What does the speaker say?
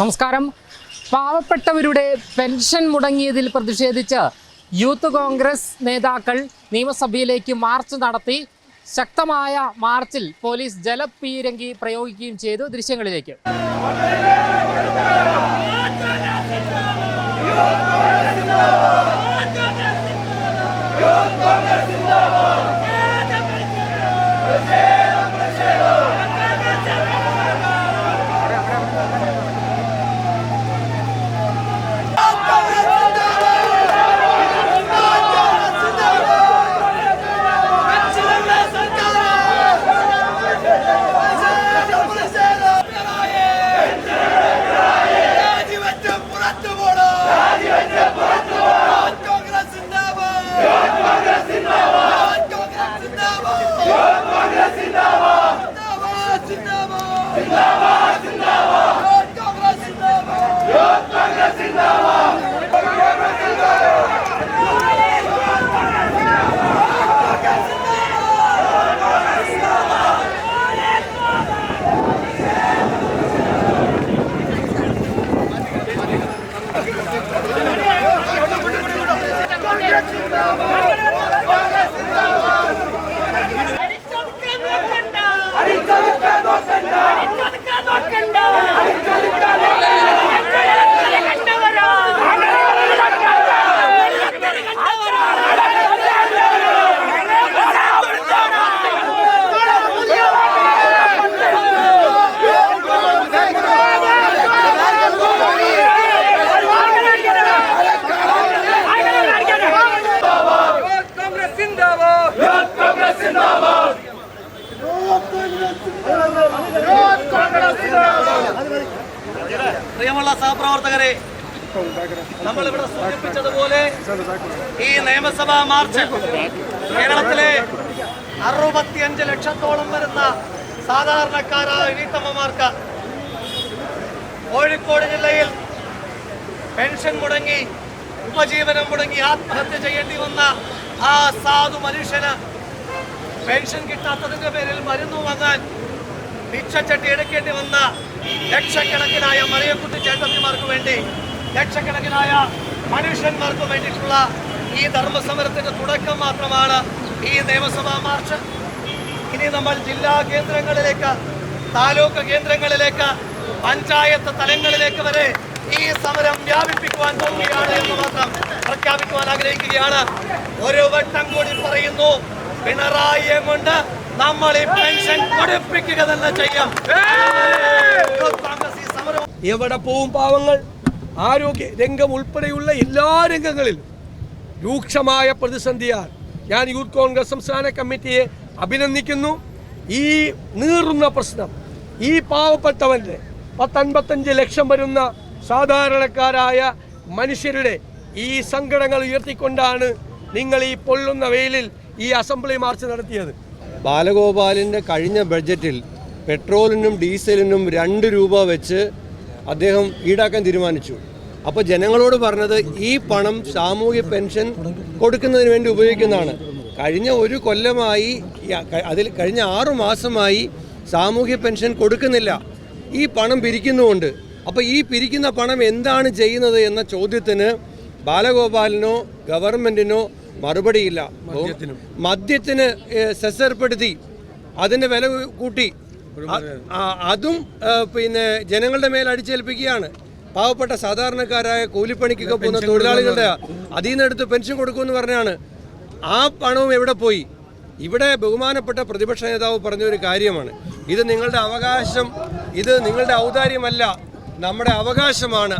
നമസ്കാരം. പാവപ്പെട്ടവരുടെ പെൻഷൻ മുടങ്ങിയതിൽ പ്രതിഷേധിച്ച് യൂത്ത് കോൺഗ്രസ് നേതാക്കൾ നിയമസഭയിലേക്ക് മാർച്ച് നടത്തി. ശക്തമായ മാർച്ചിൽ പോലീസ് ജലപീരങ്കി പ്രയോഗിക്കുകയും ചെയ്തു ദൃശ്യങ്ങളിലേക്ക്. പ്രിയമുള്ള സഹപ്രവർത്തകരെ നമ്മളിവിടെ സൂചിപ്പിച്ചതുപോലെ ഈ നിയമസഭാ മാർച്ച് കേരളത്തിലെ അറുപത്തിയഞ്ച് ലക്ഷത്തോളം വരുന്ന സാധാരണക്കാരായ വീട്ടമ്മമാർക്ക് കോഴിക്കോട് ജില്ലയിൽ പെൻഷൻ മുടങ്ങി ഉപജീവനം മുടങ്ങി ആത്മഹത്യ ചെയ്യേണ്ടി വന്ന ആ സാധു മനുഷ്യന് പെൻഷൻ കിട്ടാത്തതിന്റെ പേരിൽ മരുന്ന് വാങ്ങാൻ ഭിക്ഷച്ചട്ടി എടുക്കേണ്ടി വന്ന ലക്ഷക്കണക്കിനായ മറിയക്കുട്ടി ചേട്ടത്തിമാർക്ക് വേണ്ടി ലക്ഷക്കണക്കിനായ മനുഷ്യന്മാർക്ക് വേണ്ടിയിട്ടുള്ള ഈ ധർമ്മസമരത്തിന്റെ തുടക്കം മാത്രമാണ് ഈ നിയമസഭാ മാർച്ച്. ഇനി നമ്മൾ ജില്ലാ കേന്ദ്രങ്ങളിലേക്ക് താലൂക്ക് കേന്ദ്രങ്ങളിലേക്ക് പഞ്ചായത്ത് തലങ്ങളിലേക്ക് വരെ ഈ സമരം വ്യാപിപ്പിക്കുവാൻ പോവുകയാണ് എന്ന് മാത്രം പ്രഖ്യാപിക്കുവാൻ ആഗ്രഹിക്കുകയാണ്. ഒരു വട്ടം കൂടി പറയുന്നു പിണറായിയെ കൊണ്ട് നമ്മൾ ഈ പെൻഷൻ കൊടുപ്പിക്കുക തന്നെ ചെയ്യാം. എവിടെ പോവും പാവങ്ങൾ? ആരോഗ്യ രംഗം ഉൾപ്പെടെയുള്ള എല്ലാ രംഗങ്ങളിലും രൂക്ഷമായ പ്രതിസന്ധിയാൽ ഞാൻ യൂത്ത് കോൺഗ്രസ് സംസ്ഥാന കമ്മിറ്റിയെ അഭിനന്ദിക്കുന്നു. ഈ നീറുന്ന പ്രശ്നം ഈ പാവപ്പെട്ടവന്റെ പത്തൻപത്തഞ്ച് ലക്ഷം വരുന്ന സാധാരണക്കാരായ മനുഷ്യരുടെ ഈ സങ്കടങ്ങൾ ഉയർത്തിക്കൊണ്ടാണ് നിങ്ങൾ ഈ പൊള്ളുന്ന വെയിലിൽ ഈ അസംബ്ലി മാർച്ച് നടത്തിയത്. ബാലഗോപാലിന്റെ കഴിഞ്ഞ ബഡ്ജറ്റിൽ പെട്രോളിനും ഡീസലിനും രണ്ട് രൂപ വെച്ച് അദ്ദേഹം ഈടാക്കാൻ തീരുമാനിച്ചു. അപ്പോൾ ജനങ്ങളോട് പറഞ്ഞത് ഈ പണം സാമൂഹ്യ പെൻഷൻ കൊടുക്കുന്നതിന് വേണ്ടി ഉപയോഗിക്കുന്നതാണ്. കഴിഞ്ഞ ഒരു കൊല്ലമായി അതിൽ കഴിഞ്ഞ ആറു മാസമായി സാമൂഹ്യ പെൻഷൻ കൊടുക്കുന്നില്ല. ഈ പണം പിരിക്കുന്നുമുണ്ട്. അപ്പോൾ ഈ പിരിക്കുന്ന പണം എന്താണ് ചെയ്യുന്നത് എന്ന ചോദ്യത്തിന് ബാലഗോപാലിനോ ഗവൺമെന്റിനോ മറുപടിയില്ല. മദ്യത്തിന്. സെസർപ്പെടുത്തി. അതിന്റെ വില കൂട്ടി. അതും പിന്നെ ജനങ്ങളുടെ മേൽ അടിച്ചേൽപ്പിക്കുകയാണ്. പാവപ്പെട്ട സാധാരണക്കാരായ കൂലിപ്പണിക്കൊക്കെ പോകുന്ന തൊഴിലാളികളുടെ അതിൽ നിന്നെടുത്ത് പെൻഷൻ കൊടുക്കുമെന്ന് പറഞ്ഞാണ്. ആ പണവും എവിടെ പോയി? ഇവിടെ ബഹുമാനപ്പെട്ട പ്രതിപക്ഷ നേതാവ് പറഞ്ഞ ഒരു കാര്യമാണ്. ഇത് നിങ്ങളുടെ അവകാശം ഇത് നിങ്ങളുടെ ഔദാര്യമല്ല നമ്മുടെ അവകാശമാണ്.